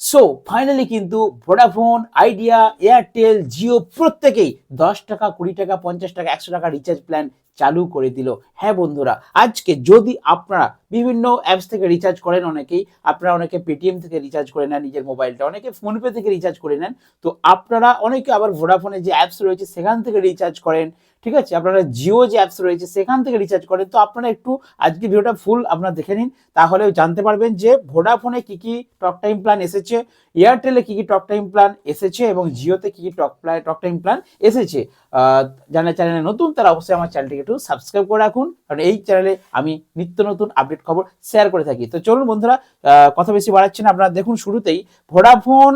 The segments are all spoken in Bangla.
সো ফাইনালি কিন্তু ভোডাফোন আইডিয়া এয়ারটেল জিও প্রত্যেকেই দশ টাকা, কুড়ি টাকা, পঞ্চাশ টাকা, একশো টাকা রিচার্জ প্ল্যান চালু করে দিল। হ্যাঁ বন্ধুরা, আজকে যদি আপনারা বিভিন্ন অ্যাপস থেকে রিচার্জ করেন অনেকেই। আপনারা অনেকে পেটিএম থেকে রিচার্জ করে নেন নিজের মোবাইলটা অনেকে ফোনপে থেকে রিচার্জ করে নেন। তো আপনারা অনেকে আবার ভোডাফোনে যে অ্যাপস রয়েছে সেখান থেকে রিচার্জ করেন, ঠিক আছে? আপনারা জিও যে অ্যাপস রয়েছে সেখান থেকে রিচার্জ করেন। তো আপনারা একটু আজকে ভিডিওটা ফুল আপনারা দেখে নিন তাহলে জানতে পারবেন যে ভোডাফোনে কি কি টক টাইম প্ল্যান এসেছে এয়ারটেলে কি কি টক টাইম প্ল্যান এসেছে, এবং জিওতে কি কি talk plan talk time plan এসেছে। যারা চ্যানেলে নতুন, তারা অবশ্যই আমার চ্যানেলটিকে একটু সাবস্ক্রাইব করে রাখুন। কারণ এই চ্যানেলে আমি নিত্য নতুন আপডেট খবর শেয়ার করে থাকি। তো চলুন বন্ধুরা কথা বেশি বাড়াচ্ছি না। আপনারা দেখুন শুরুতেই ভোডাফোন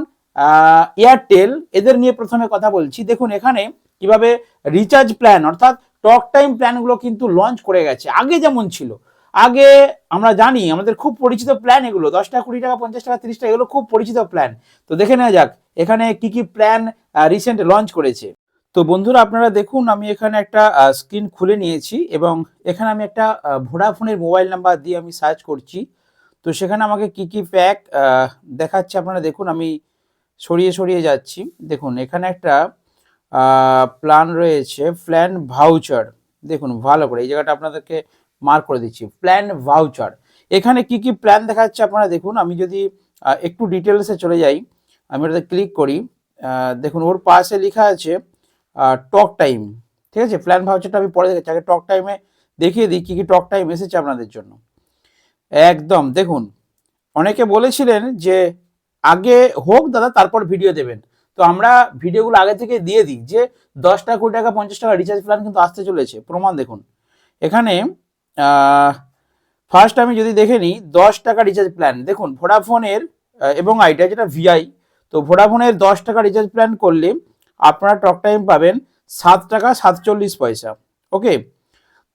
এয়ারটেল এদের নিয়ে প্রথমে কথা বলছি। দেখুন এখানে কীভাবে রিচার্জ প্ল্যান অর্থাৎ টক টাইম প্ল্যানগুলো কিন্তু লঞ্চ করে গেছে। আগে যেমন ছিল, আগে আমরা জানি আমাদের খুব পরিচিত প্ল্যান এগুলো, দশ টাকা, কুড়ি টাকা, পঞ্চাশ টাকা, তিরিশ টাকা, এগুলো খুব পরিচিত প্ল্যান তো দেখে নেওয়া যাক, এখানে কি কি প্ল্যান রিসেন্ট লঞ্চ করেছে। তো বন্ধুরা আপনারা দেখুন, আমি এখানে একটা স্ক্রিন খুলে নিয়েছি এবং এখানে আমি একটা ভোডাফোনের মোবাইল নাম্বার দিয়ে আমি সার্চ করছি। তো সেখানে আমাকে কি কি প্যাক দেখাচ্ছে আপনারা দেখুন, আমি সরিয়ে সরিয়ে যাচ্ছি। দেখুন, এখানে একটা প্ল্যান রয়েছে প্ল্যান ভাউচার দেখুন, ভালো করে, এই জায়গাটা আপনাদেরকে মার্ক করে দিচ্ছি প্ল্যান ভাউচার এখানে কি কি প্ল্যান দেখাচ্ছে আপনারা দেখুন, আমি যদি একটু ডিটেলসে চলে যাই, আমি ওটাতে ক্লিক করি। দেখুন, ওর পাশে লেখা আছে টক টাইম ঠিক আছে? প্ল্যান ভাউচারটা আমি পরে দেখাচ্ছি আগে টক টাইমে দেখিয়ে দিই কী কী টক টাইম এসেছে আপনাদের জন্য। একদম, দেখুন, অনেকে বলেছিলেন যে আগে হোক দাদা, তারপর ভিডিও দেবেন। তো আমরা ভিডিওগুলো আগে থেকে দিয়ে দিই যে দশ টাকা কুড়ি টাকা, পঞ্চাশ টাকা রিচার্জ প্ল্যান কিন্তু আসতে চলেছে। প্রমাণ দেখুন। এখানে ফার্স্ট আমি যদি দেখে নিই, দশ টাকা রিচার্জ প্ল্যান দেখুন ভোডাফোনের এবং আইডিয়া যেটা ভিআই তো ভোডাফোনের দশ টাকা রিচার্জ প্ল্যান করলে আপনারা টক টাইম পাবেন সাত টাকা সাতচল্লিশ পয়সা, ওকে?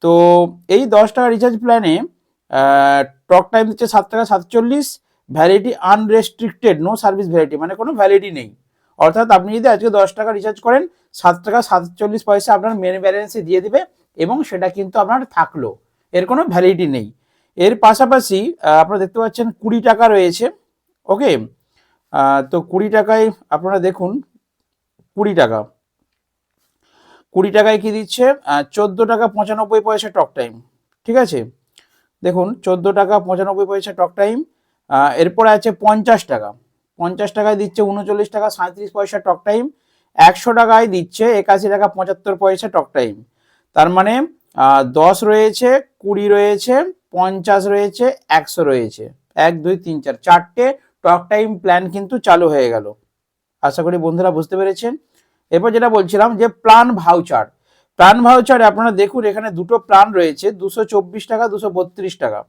তো এই দশ টাকা রিচার্জ প্ল্যানে টক টাইম দিচ্ছে সাত টাকা সাতচল্লিশ validity unrestricted no service validity মানে কোনো ভ্যালিডিটি নেই। অর্থাৎ আপনি যদি আজকে দশ টাকা রিচার্জ করেন, সাত টাকা সাতচল্লিশ পয়সা আপনার মেন ব্যালেন্সে দিয়ে দিবে এবং সেটা কিন্তু আপনার থাকল, এর কোনো ভ্যালিডিটি নেই। এর পাশাপাশি আপনারা দেখতে পাচ্ছেন কুড়ি টাকা রয়েছে, ওকে? তো কুড়ি টাকায় আপনারা দেখুন কুড়ি টাকা। কুড়ি টাকায় কি দিচ্ছে? চোদ্দ টাকা পঁচানব্বই পয়সা টক টাইম। ঠিক আছে? দেখুন, চোদ্দ টাকা পঁচানব্বই পয়সা টক টাইম। এরপরে আছে পঞ্চাশ টাকা। পঞ্চাশ টাকায় দিচ্ছে উনচল্লিশ টাকা সাঁত্রিশ পয়সা টক টাইম। একশো টাকায় দিচ্ছে একাশি টাকা পঁচাত্তর পয়সা টক টাইম। তার মানে দশ রয়েছে, কুড়ি রয়েছে, পঞ্চাশ রয়েছে, একশো রয়েছে। এক, দুই, তিন, চার, চারটে টক টাইম প্ল্যান কিন্তু চালু হয়ে গেল। আশা করি বন্ধুরা বুঝতে পেরেছেন। এরপর যেটা বলছিলাম যে প্ল্যান ভাউচার। প্ল্যান ভাউচারে আপনারা দেখুন এখানে দুটো প্ল্যান রয়েছে, দুশো টাকা দুশো টাকা।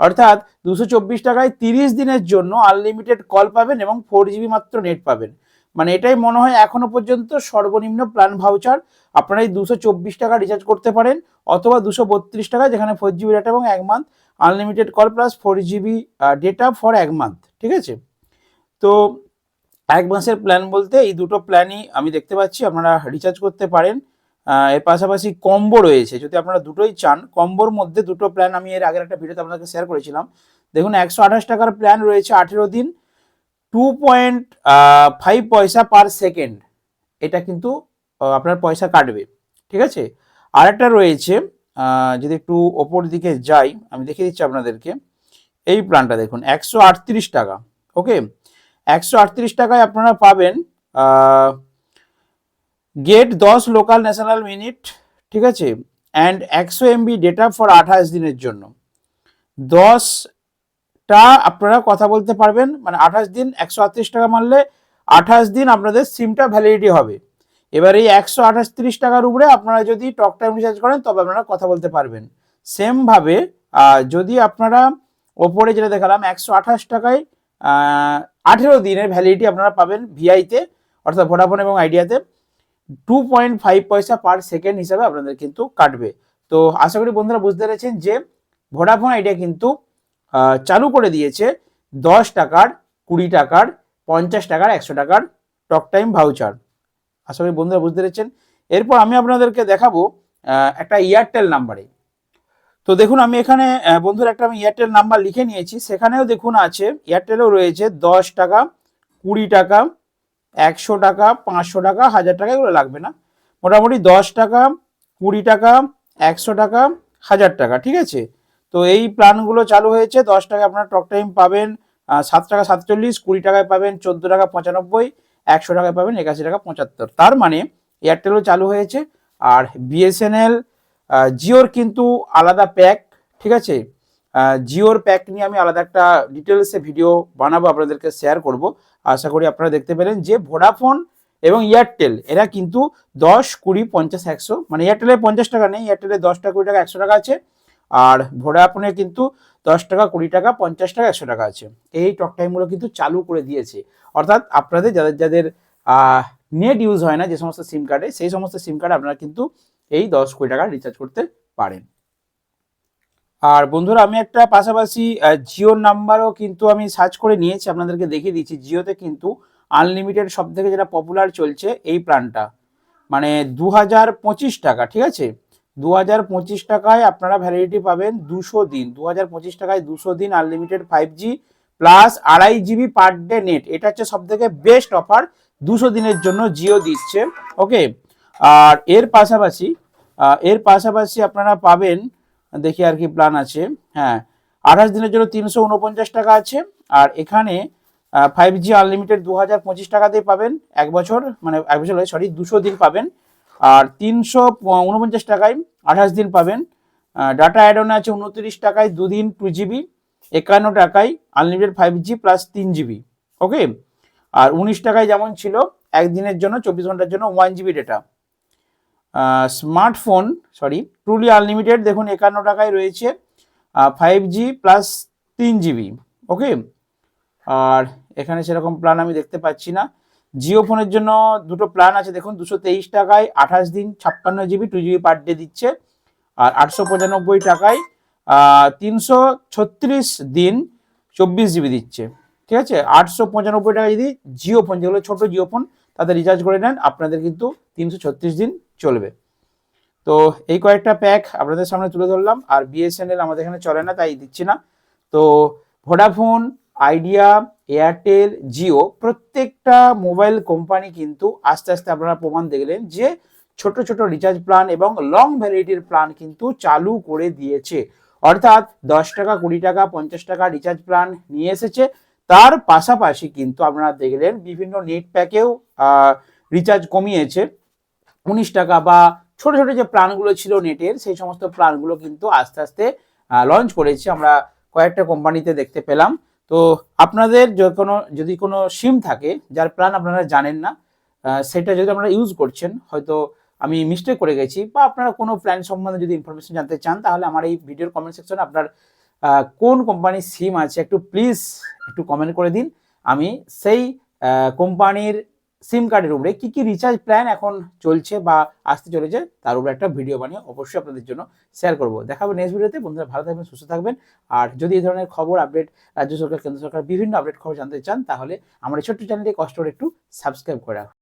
অর্থাৎ দুশো টাকায় তিরিশ দিনের জন্য আনলিমিটেড কল পাবেন এবং ফোর জিবি মাত্র নেট পাবেন। মানে এটাই মনে হয় এখনও পর্যন্ত সর্বনিম্ন প্ল্যান ভাউচার। আপনারা এই দুশো চব্বিশ টাকা রিচার্জ করতে পারেন অথবা দুশো বত্রিশ টাকা যেখানে ফোর জিবি ডেটা এবং এক month unlimited call plus four GB data for এক মান্থ ঠিক আছে? তো এক মাসের প্ল্যান বলতে এই দুটো প্ল্যানই আমি দেখতে পাচ্ছি, আপনারা রিচার্জ করতে পারেন। এর পাশাপাশি কম্বো রয়েছে, যদি আপনারা দুটোই চান কম্বোর মধ্যে দুটো প্ল্যান আমি এর আগের একটা ভিডিওতে আপনাদেরকে শেয়ার করেছিলাম। দেখুন, একশো আঠাশ টাকার প্ল্যান রয়েছে আঠেরো দিন টু পয়েন্ট ফাইভ পয়সা পার সেকেন্ড এটা কিন্তু আপনার পয়সা কাটবে, ঠিক আছে? আরেকটা রয়েছে যদি একটু ওপর দিকে যাই, আমি দেখিয়ে দিচ্ছি আপনাদেরকে। এই প্ল্যানটা দেখুন, একশো আটত্রিশ টাকা ওকে একশো আটত্রিশ টাকায় আপনারা পাবেন গেট দশ লোকাল ন্যাশনাল মিনিট, ঠিক আছে? অ্যান্ড একশো এমবি ডেটা ফর আঠাশ দিনের জন্য। দশটা আপনারা কথা বলতে পারবেন মানে আঠাশ দিন একশো আটত্রিশ টাকা মারলে আঠাশ দিন আপনাদের সিমটা ভ্যালিডিটি হবে। এবার এই একশো আঠাশ টাকার উপরে আপনারা যদি টক টাইম রিচার্জ করেন, তবে আপনারা কথা বলতে পারবেন। সেমভাবে যদি আপনারা ওপরে যেটা দেখালাম, একশো আঠাশ টাকায় আঠেরো দিনের ভ্যালিডিটি আপনারা পাবেন ভিআইতে অর্থাৎ ভোডাফোন এবং আইডিয়াতে টু পয়েন্ট ফাইভ পয়সা পার সেকেন্ড হিসাবে আপনাদের কিন্তু কাটবে। তো আশা করি বন্ধুরা বুঝতে পেরেছেন যে ভোডাফোন আইডিয়া কিন্তু চালু করে দিয়েছে দশ টাকার, কুড়ি টাকার, পঞ্চাশ টাকার, একশো টাকার টক টাইম ভাউচার আশা করি বন্ধুরা বুঝতে পেরেছেন। এরপর আমি আপনাদেরকে দেখাবো একটা এয়ারটেল নাম্বারে তো দেখুন, আমি এখানে বন্ধুরা, একটা আমি এয়ারটেল নাম্বার লিখে নিয়েছি। সেখানেও দেখুন আছে এয়ারটেলও রয়েছে দশ টাকা, কুড়ি টাকা, একশো টাকা, পাঁচশো টাকা, হাজার টাকা এগুলো লাগবে না। মোটামুটি দশ টাকা, কুড়ি টাকা, একশো টাকা, হাজার টাকা, ঠিক আছে? তো এই প্ল্যানগুলো চালু হয়েছে। দশ টাকা আপনার টক টাইম পাবেন সাত টাকা সাতচল্লিশ, কুড়ি টাকায় পাবেন চোদ্দ টাকা পঁচানব্বই, একশো টাকায় পাবেন একাশি টাকা পঁচাত্তর। তার মানে এয়ারটেলও চালু হয়েছে। আর বিএসএনএল জিওর কিন্তু আলাদা প্যাক ঠিক আছে? জিওর প্যাক নিয়ে আমি আলাদা একটা ডিটেলসে ভিডিও বানাবো, আপনাদেরকে শেয়ার করব। আশা করি আপনারা দেখতে পেলেন যে ভোডাফোন এবং এয়ারটেল এরা কিন্তু দশ, কুড়ি, পঞ্চাশ, একশো মানে এয়ারটেলে পঞ্চাশ টাকা নেই এয়ারটেলে দশ টাকা, কুড়ি টাকা, একশো টাকা আছে, আর ভোডাফোনে কিন্তু দশ টাকা, কুড়ি টাকা, পঞ্চাশ টাকা, একশো টাকা আছে। এই টক টাইমগুলো কিন্তু চালু করে দিয়েছে। অর্থাৎ আপনাদের, যাদের যাদের নেট ইউজ হয় না, যে সমস্ত সিম কার্ডে সেই সমস্ত সিম কার্ডে আপনারা কিন্তু এই দশ কুড়ি টাকা রিচার্জ করতে পারেন। আর বন্ধুরা, আমি একটা পাশাপাশি জিওর নাম্বারও কিন্তু আমি সার্চ করে নিয়েছি, আপনাদেরকে দেখিয়ে দিচ্ছি। জিওতে কিন্তু আনলিমিটেড সব থেকে যেটা পপুলার চলছে এই প্ল্যানটা। মানে দু হাজার পঁচিশ টাকা, ঠিক আছে? দু হাজার পঁচিশ টাকায় আপনারা ভ্যালিডিটি পাবেন দুশো দিন। দু হাজার পঁচিশ টাকায় দুশো দিন আনলিমিটেড ফাইভ জি প্লাস আড়াই জিবি পার ডে নেট এটা হচ্ছে সব থেকে বেস্ট অফার দুশো দিনের জন্য জিও দিচ্ছে। ওকে আর এর পাশাপাশি এর পাশাপাশি আপনারা পাবেন, দেখি আর কি প্ল্যান আছে হ্যাঁ আঠাশ দিনের জন্য তিনশো উনপঞ্চাশ টাকা আছে, আর এখানে ফাইভ জি আনলিমিটেড দু হাজার পঁচিশ টাকাতেই পাবেন, এক বছর মানে এক বছর সরি দুশো দিন পাবেন, আর তিনশো উনপঞ্চাশ টাকায় আঠাশ দিন পাবেন ডাটা অ্যাড অন আছে উনত্রিশ টাকায় দুদিন টু জিবি একান্ন টাকায় আনলিমিটেড ফাইভ জি প্লাস তিন জিবি ওকে আর উনিশ টাকায় যেমন ছিল, একদিনের জন্য, চব্বিশ ঘণ্টার জন্য one GB data smartphone sorry truly unlimited দেখুন, একান্ন টাকায় রয়েছে ফাইভ জি প্লাস তিন জিবি ওকে আর এখানে সেরকম প্ল্যান আমি দেখতে পাচ্ছি না। জিও ফোনের জন্য দুটো প্ল্যান আছে, দেখুন, দুশো তেইশ টাকায় আঠাশ দিন ছাপ্পান্ন GB two GB per day দিচ্ছে, আর আটশো পঁচানব্বই টাকায় তিনশো ছত্রিশ দিন চব্বিশ জিবি দিচ্ছে, ঠিক আছে? আটশো পঁচানব্বই টাকা যদি জিও ফোন যেগুলো ছোটো জিও ফোন তাতে রিচার্জ করে নেন, আপনাদের কিন্তু তিনশো ছত্রিশ দিন চলবে। তো এই কয়েকটা প্যাক আপনাদের সামনে তুলে ধরলাম, আর বিএসএনএল আমাদের এখানে চলে না, তাই দিচ্ছি না। তো ভোডাফোন আইডিয়া এয়ারটেল জিও প্রত্যেকটা মোবাইল কোম্পানি কিন্তু আস্তে আস্তে আপনারা প্রমাণ দেখলেন যে ছোট ছোট রিচার্জ প্ল্যান এবং লং ভ্যালিডিটির প্ল্যান কিন্তু চালু করে দিয়েছে। অর্থাৎ দশ টাকা, কুড়ি টাকা, পঞ্চাশ টাকা রিচার্জ প্ল্যান নিয়ে এসেছে। তার পাশাপাশি কিন্তু আপনারা দেখলেন বিভিন্ন নেট প্যাকেও রিচার্জ কমিয়েছে। উনিশ টাকা বা ছোট ছোট যে প্ল্যানগুলো ছিল নেটের, সেই সমস্ত প্ল্যানগুলো কিন্তু আস্তে আস্তে লঞ্চ করেছে আমরা কয়েকটা কোম্পানিতে দেখতে পেলাম। তো আপনাদের যে কোনো, যদি কোনো সিম থাকে, যার প্ল্যান আপনারা জানেন না সেটা যদি আপনারা ইউজ করছেন, হয়তো আমি মিস্টেক করে গেছি বা আপনারা কোনো প্ল্যান সম্বন্ধে যদি ইনফরমেশন জানতে চান, তাহলে আমার এই ভিডিওর কমেন্ট সেকশনে আপনার কোন কোম্পানির সিম আছে একটু প্লিজ একটু কমেন্ট করে দিন। আমি সেই কোম্পানির সিম কার্ডের উপরে কি কি রিচার্জ প্ল্যান এখন চলছে বা আসতে চলেছে, তার উপরে একটা ভিডিও বানিয়ে অবশ্যই আপনাদের জন্য শেয়ার করব। দেখাবো নেক্সট ভিডিওতে বন্ধুরা, ভালো থাকবেন, সুস্থ থাকবেন। আর যদি এই ধরনের খবর আপডেট রাজ্য সরকার, কেন্দ্র সরকার বিভিন্ন আপডেট খবর জানতে চান, তাহলে আমার এই ছোট্ট চ্যানেলটি কষ্ট একটু সাবস্ক্রাইব করে